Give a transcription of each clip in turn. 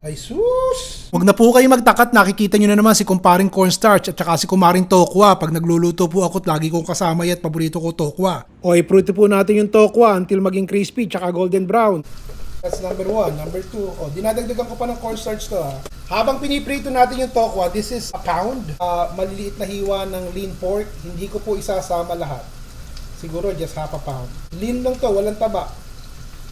Ay sus! Huwag na po kayo magtakat, nakikita nyo na naman si kumparing cornstarch at saka si kumaring tokwa. Pag nagluluto po ako, lagi kong kasama yan at paborito ko tokwa. O, iprito po natin yung tokwa until maging crispy tsaka golden brown. That's number one. Number two, oh, dinadagdagan ko pa ng cornstarch to ha. Habang piniprito natin yung tokwa, this is a pound. Ah, maliliit na hiwa ng lean pork. Hindi ko po isasama lahat. Siguro just half a pound. Lean lang to, walang taba.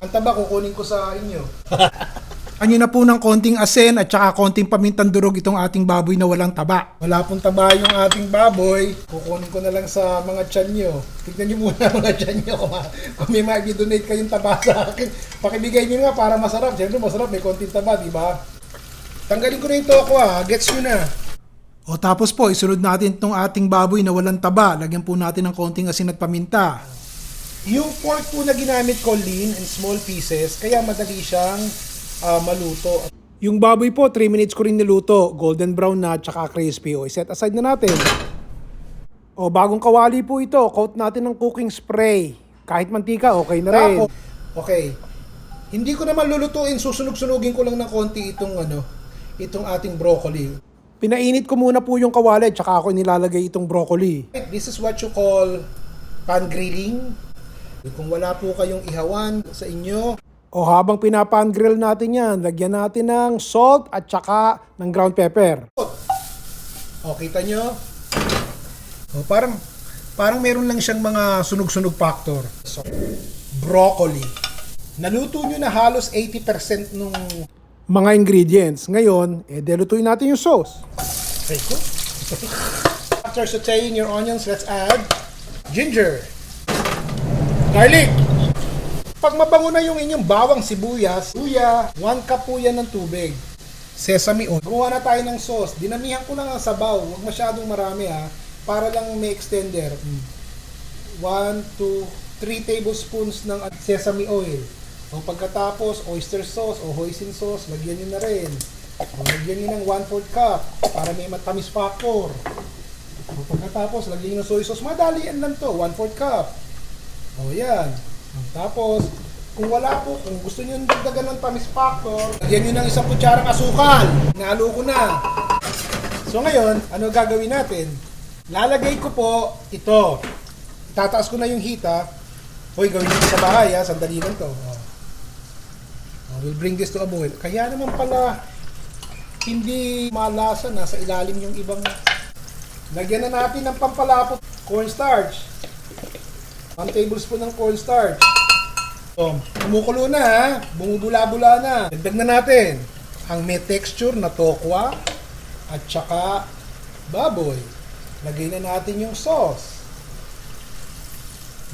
Ang taba kukunin ko sa inyo. Anyo na po ng konting asin at saka konting pamintang durog itong ating baboy na walang taba. Wala pong taba yung ating baboy. Kukunin ko na lang sa mga tiyan nyo. Tignan nyo muna mga tiyan nyo kung, ma- kung may mag-donate kayong taba sa akin. Pakibigay nyo nga para masarap. Siyempre masarap, may konting taba, di ba? Tanggalin ko na yung toko ah. Gets nyo na. O tapos po, isunod natin itong ating baboy na walang taba. Lagyan po natin ng konting asin at paminta. Yung pork po na ginamit ko lean and small pieces, kaya madali siyang ah, maluto. Yung baboy po, 3 minutes ko rin niluto. Golden brown na at saka crispy. O, set aside na natin. O, bagong kawali po ito. Coat natin ng cooking spray. Kahit mantika, okay na rin. Okay. Hindi ko naman lulutuin, susunog-sunugin ko lang ng konti itong ano, itong ating broccoli. Pinainit ko muna po yung kawali at saka ako nilalagay itong broccoli. This is what you call pan grilling. Kung wala po kayong ihawan sa inyo, O habang pinapan-grill natin yan, lagyan natin ng salt at saka ng ground pepper. o kita nyo, o, parang, parang meron lang siyang mga sunog-sunog factor. So, broccoli. Naluto nyo na halos 80% nung Mga ingredients. Ngayon, eh, delutuin natin yung sauce. Very good. After sauteing your onions, let's add ginger, garlic. Pag mabango na yung inyong bawang sibuyas, luya, 1 cup po yan ng tubig. Sesame oil. Gumawa na tayo ng sauce. Dinamihan ko lang ang sabaw. Huwag masyadong marami ha. Para lang may extender. 1, 2, 3 tablespoons ng sesame oil. O pagkatapos, oyster sauce o hoisin sauce, lagyan nyo na rin. O lagyan nyo ng 1 4 cup para may matamis factor. O pagkatapos, lagyan nyo ng soy sauce. Madali yan lang to, 1 4 cup. O yan. Tapos, kung wala po, kung gusto nyo dagdagan ng tamis factor, lagyan nyo ng isang kutsarang asukal. Nalo ko na. So ngayon, ano gagawin natin? Lalagay ko po ito. Tataas ko na yung hita. Hoy, gawin nyo sa bahay ha. Sandali lang to. O. Oh, we'll bring this to a boil. Kaya naman pala hindi malasa na sa ilalim yung ibang Lagyan na natin ng pampalapot cornstarch. 1 tablespoon ng cornstarch. So, kumukulo na ha. Bumubula-bula na. Dagdag na natin ang may texture na tokwa at saka baboy. Lagay na natin yung sauce.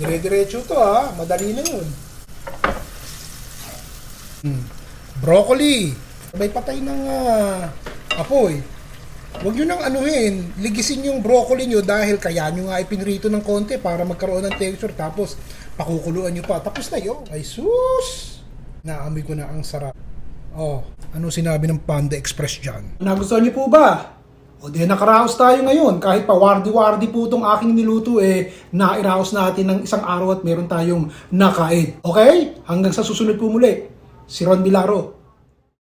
Dire-diretso to ha. Madali na yun. Hmm. Broccoli. May patay ng ah, apoy. Huwag nyo nang anuhin. Ligisin yung broccoli nyo dahil kaya nyo nga ipinrito ng konti para magkaroon ng texture. Tapos, pakukuluan nyo pa. Tapos na yun. Ay sus! Naamoy ko na ang sarap. Oh, ano sinabi ng Panda Express dyan? Nagustuhan niyo po ba? O di nakaraos tayo ngayon. Kahit pa wardi-wardi po itong aking niluto eh, nairaos natin ng isang araw at meron tayong nakain. Okay? Hanggang sa susunod po muli. Si Ron Bilaro.